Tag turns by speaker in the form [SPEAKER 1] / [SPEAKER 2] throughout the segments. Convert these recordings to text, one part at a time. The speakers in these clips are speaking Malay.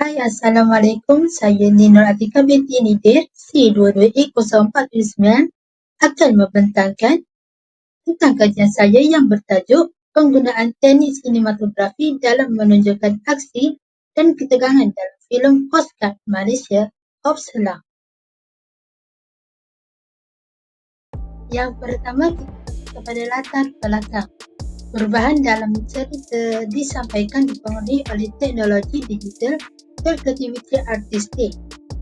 [SPEAKER 1] Hai, Assalamualaikum. Saya Ninur Atika binti Nidir, C22A0479 akan membentangkan tentang kajian saya yang bertajuk penggunaan teknik sinematografi dalam menunjukkan aksi dan ketegangan dalam filem Postcard Malaysia Ops Helang. Yang pertama, kita kepada latar belakang. Perubahan dalam cerita disampaikan dipengaruhi oleh teknologi digital dan aktiviti artistik.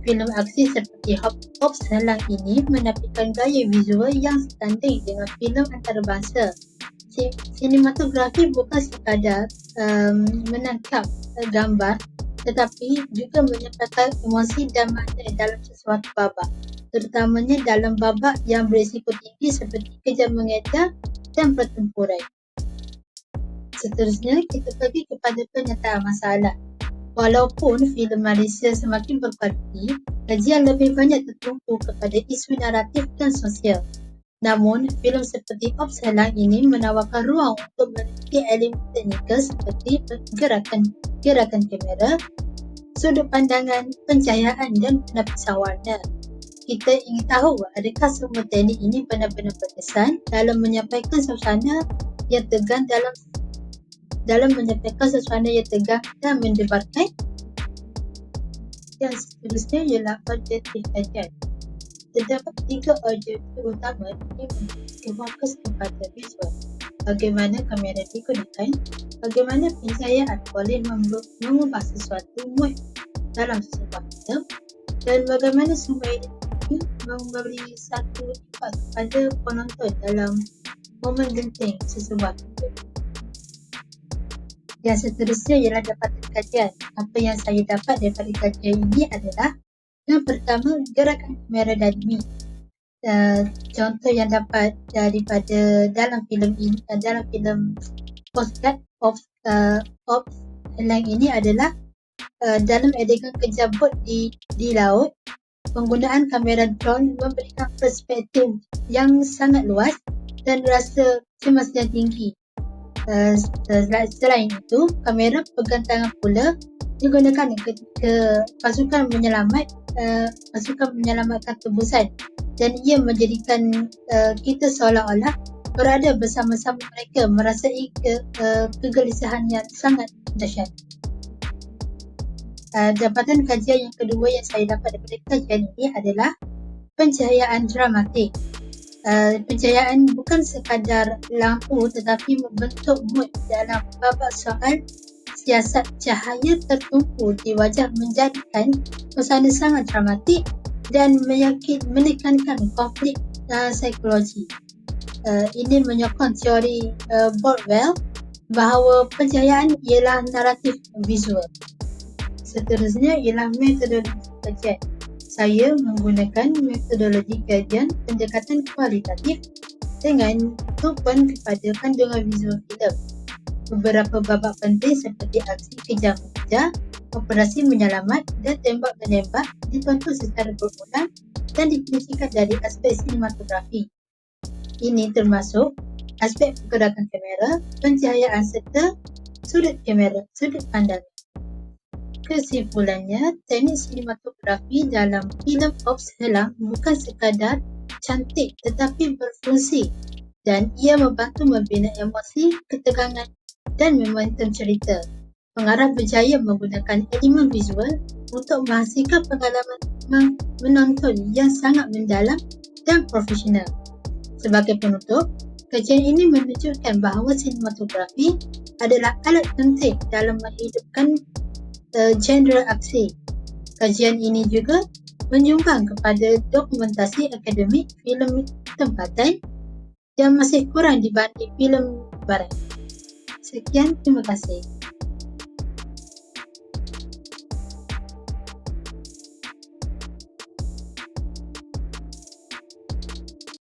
[SPEAKER 1] Filem aksi seperti Hop Hop Selang ini menampilkan gaya visual yang setanding dengan filem antarabangsa. Sinematografi bukan sekadar um, menangkap uh, gambar tetapi juga menyampaikan emosi dan makna dalam sesuatu babak terutamanya dalam babak yang berisiko tinggi seperti kejar mengejar dan pertempuran. Seterusnya, kita pergi kepada penyataan masalah. Walaupun filem Malaysia semakin berkualiti, kajian lebih banyak tertumpu kepada isu naratif dan sosial. Namun, filem seperti Ops Helang ini menawarkan ruang untuk meneliti elemen teknikal seperti gerakan gerakan kamera, sudut pandangan, pencahayaan dan penapisan warna. Kita ingin tahu adakah semua teknik ini benar-benar berkesan dalam menyampaikan suasana yang tegang dalam dalam menyampaikan suasana yang tegang dan mendebarkan. Yang seterusnya ialah objektif kajian. Terdapat tiga objektif utama yang fokus kepada visual. Bagaimana kamera digunakan, bagaimana pencahayaan boleh mengubah sesuatu mood dalam sebuah film dan bagaimana semua ini memberi satu impak kepada penonton dalam momen genting sesebuah film. Yang seterusnya ialah dapatan kajian. Apa yang saya dapat daripada kajian ini adalah yang pertama, gerakan kamera dynamic. Uh, contoh yang dapat daripada dalam filem ini uh, dalam filem Postcard of uh, of Helang ini adalah uh, dalam adegan kejar bot di di laut penggunaan kamera drone memberikan perspektif yang sangat luas dan rasa cemas yang tinggi uh, selain itu, kamera pegang tangan pula digunakan ketika pasukan menyelamat uh, pasukan menyelamatkan tebusan dan ia menjadikan kita seolah-olah berada bersama-sama mereka merasai ke, uh, kegelisahan yang sangat dahsyat. Dapatan kajian yang kedua yang saya dapat daripada kajian ini adalah pencahayaan dramatik. Uh, pencahayaan bukan sekadar lampu tetapi membentuk mood dalam babak soal siasat cahaya tertumpu di wajah menjadikan suasana sangat dramatik dan meyakin, menekankan konflik uh, psikologi. Uh, ini menyokong teori uh, Bordwell bahawa pencahayaan ialah naratif visual. Seterusnya ialah metodologi kajian saya menggunakan metodologi kajian pendekatan kualitatif dengan tumpuan kepada kandungan visual filem. Beberapa babak penting seperti aksi kejar-kejar, operasi menyelamat dan tembak-menembak ditonton secara berulang dan dipungsikan dari aspek sinematografi. Ini termasuk aspek pergerakan kamera, pencahayaan serta sudut kamera, sudut pandang. Kesimpulannya, teknik sinematografi dalam filem Ops Helang bukan sekadar cantik tetapi berfungsi dan ia membantu membina emosi, ketegangan dan momentum cerita. Pengarah berjaya menggunakan elemen visual untuk menghasilkan pengalaman menonton yang sangat mendalam dan profesional. Sebagai penutup, kajian ini menunjukkan bahawa sinematografi adalah alat penting dalam menghidupkan uh, genre aksi. Kajian ini juga menyumbang kepada dokumentasi akademik filem tempatan yang masih kurang dibanding filem barat. Sekian, terima kasih.